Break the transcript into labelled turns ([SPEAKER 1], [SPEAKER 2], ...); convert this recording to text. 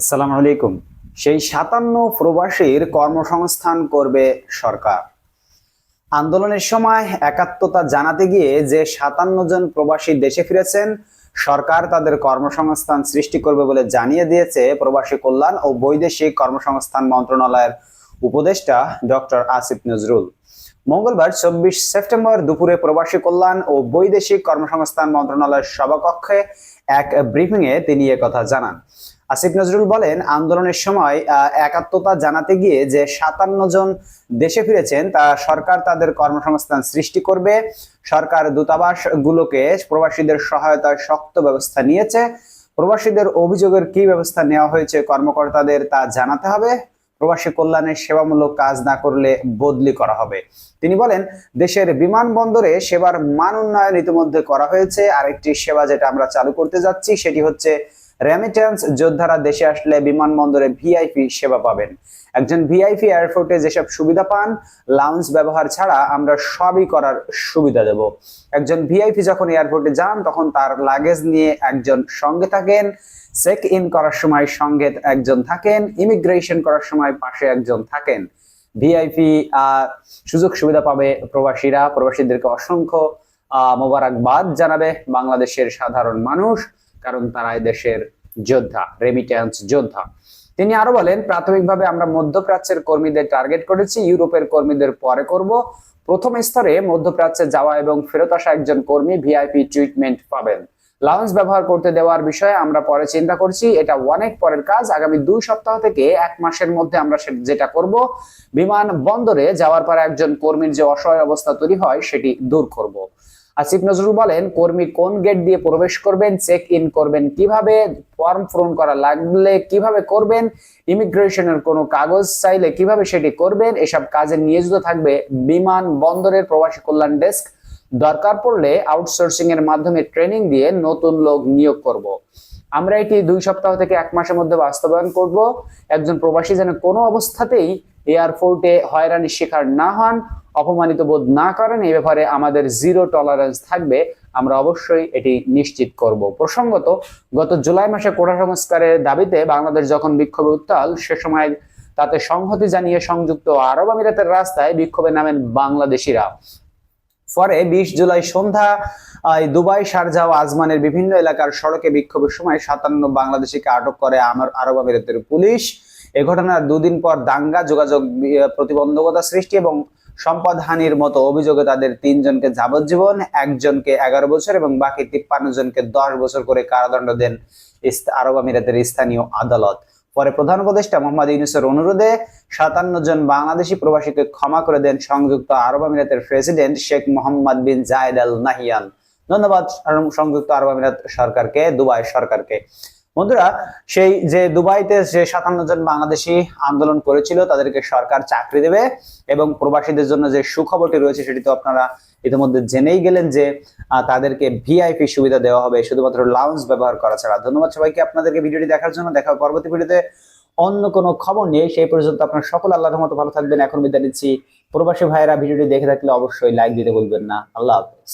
[SPEAKER 1] আসসালামু আলাইকুম। সেই সাতান্ন প্রবাসীর কর্মসংস্থান করবে সরকার। আন্দোলনের সময় একাত্মতা জানাতে গিয়ে যে সাতান্ন জন প্রবাসী দেশে ফিরেছেন, সরকার তাদের কর্মসংস্থান সৃষ্টি করবে বলে জানিয়ে দিয়েছে প্রবাসী কল্যাণ ও বৈদেশিক কর্মসংস্থান মন্ত্রণালয়ের উপদেষ্টা ডক্টর আসিফ নজরুল। মঙ্গলবার চব্বিশ সেপ্টেম্বর দুপুরে প্রবাসী কল্যাণ ও বৈদেশিক কর্মসংস্থান মন্ত্রণালয়ের সভাকক্ষে এক ব্রিফিংয়ে তিনি কথা জানান। আসিফ নজরুল বলেন, আন্দোলনের সময় একাত্মতা জানাতে গিয়ে যে সাতান্ন জন দেশে ফিরেছেন, তা সরকার তাদের কর্মসংস্থান সৃষ্টি করবে। সরকার দূতাবাস গুলোকে প্রবাসীদের সহায়তায় শক্ত ব্যবস্থা নিয়েছে। প্রবাসীদের অভিযোগের কি ব্যবস্থা নেওয়া হয়েছে কর্মকর্তাদের তা জানাতে হবে। প্রবাসী কল্যাণের সেবামূলক কাজ না করলে বদলি করা হবে। তিনি বলেন, দেশের বিমানবন্দরে সেবার মান উন্নয়ন ইতিমধ্যে করা হয়েছে। আরেকটি সেবা যেটা আমরা চালু করতে যাচ্ছি, সেটি হচ্ছে রেমিটেন্স যোদ্ধারা দেশে আসলে বিমানবন্দরে ভিআইপি সেবা পাবেন। একজন ভিআইপি এয়ারপোর্টে যেসব সুবিধা পান লাউঞ্জ ব্যবহার ছাড়া আমরা সবই করার সুবিধা দেব। একজন ভিআইপি যখন এয়ারপোর্টে যান, তখন তার লাগেজ নিয়ে একজন সঙ্গে থাকেন চেক ইন করার সময় সঙ্গে একজন থাকেন ইমিগ্রেশন করার সময় পাশে একজন থাকেন। ভিআইপি সুযোগ সুবিধা পাবে প্রবাসীরা। প্রবাসীদেরকে অসংখ্য মোবারকবাদ জানাবে বাংলাদেশের সাধারণ মানুষ। কারণ তারা দেশের যোদ্ধা রেমিটেন্স যোদ্ধা। তিনি আরও বলেন, প্রাথমিকভাবে আমরা মধ্যপ্রাচ্যের কর্মীদের টার্গেট করেছি, ইউরোপের কর্মীদের পরে করব। প্রথম স্তরে মধ্যপ্রাচ্যে যাওয়া এবং ফেরত আসা একজন কর্মী ভিআইপি ট্রিটমেন্ট পাবেন। লাউঞ্জ ব্যবহার করতে দেওয়ার বিষয়ে আমরা পরে চিন্তা করছি, এটা অনেক পরের কাজ। আগামী দুই সপ্তাহ থেকে এক মাসের মধ্যে আমরা যেটা করব বিমান বন্দরে যাওয়ার পর একজন কর্মীর যে অসহায় অবস্থা তৈরি হয়, সেটি দূর করব। আসিফ নজরুল বলেন, কর্মী কোন গেট দিয়ে প্রবেশ করবেন চেক ইন করবেন কীভাবে ফর্ম পূরণ করা লাগলে কীভাবে করবেন ইমিগ্রেশনের কোনো কাগজ চাইলে কীভাবে সেটি করবেন, এসব কাজে নিয়োজিত থাকবে বিমান বন্দরের প্রবাসী কল্যাণ ডেস্ক দরকার পড়লে আউটসোর্সিং এর মাধ্যমে ট্রেনিং দিয়ে নতুন লোক নিয়োগ করব। আমরা এটি দুই সপ্তাহ থেকে এক মাসের মধ্যে বাস্তবায়ন করব একজন প্রবাসী যেন কোনো অবস্থাতেই এয়ারপোর্টে হয়রানির শিকার না হন অপমানিত বোধ না করেন, এই ব্যাপারে আমাদের জিরো টলারেন্স থাকবে। আমরা অবশ্যই এটি নিশ্চিত করব। প্রসঙ্গত, গত জুলাই মাসে কোটা সংস্কারের দাবিতে বাংলাদেশ যখন বিক্ষোভে উত্তাল, সে সময় তাতে সংহতি জানিয়ে সংযুক্ত আরব আমিরাতের রাস্তায় বিক্ষোভে নামেন বাংলাদেশিরা। পরে বিশ জুলাই সন্ধ্যা দুবাই, শারজা ও আজমানের বিভিন্ন এলাকার সড়কে বিক্ষোভের সময় সাতান্ন বাংলাদেশিকে আটক করে আমার আরব আমিরাতের পুলিশ। এ ঘটনার দুদিন পর দাঙ্গা, যোগাযোগ প্রতিবন্ধকতা সৃষ্টি এবং সম্পদ হানির মতো অভিযোগে তাদের তিনজনকে যাবজ্জীবন, একজনকে এগারো বছর এবং বাকি তিপ্পান্ন জনকে দশ বছর করে কারাদণ্ড দেন আরব আমিরাতের স্থানীয় আদালত। পরে প্রধান উপদেষ্টা মোহাম্মদ ইউনুসের অনুরোধে সাতান্ন জন বাংলাদেশি প্রবাসীকে ক্ষমা করে দেন সংযুক্ত আরব আমিরাতের president Sheikh Mohammed bin Zayed Al Nahyan ধন্যবাদ, সংযুক্ত আরব আমিরাত সরকারকে, দুবাই সরকারকে। বন্ধুরা, সেই যে দুবাইতে যে সাতান্ন জন বাংলাদেশি আন্দোলন করেছিল, তাদেরকে সরকার চাকরি দেবে এবং প্রবাসীদের জন্য যে সুখবরটি রয়েছে সেটি তো আপনারা ইতিমধ্যে জেনেই গেলেন যে তাদেরকে ভিআইপি সুবিধা দেওয়া হবে। শুধুমাত্র লাউঞ্জ ব্যবহার করা ছাড়া। ধন্যবাদ সবাইকে আপনাদেরকে ভিডিওটি দেখার জন্য। দেখা পরবর্তী ভিডিওতে অন্য কোনো খবর নেই সেই পর্যন্ত আপনার সকল আল্লাহর মতো ভালো থাকবেন। এখন বিদায় নিচ্ছি। প্রবাসী ভাইয়েরা ভিডিওটি দেখে থাকলে অবশ্যই লাইক দিতে বলবেন না। আল্লাহ হাফেজ।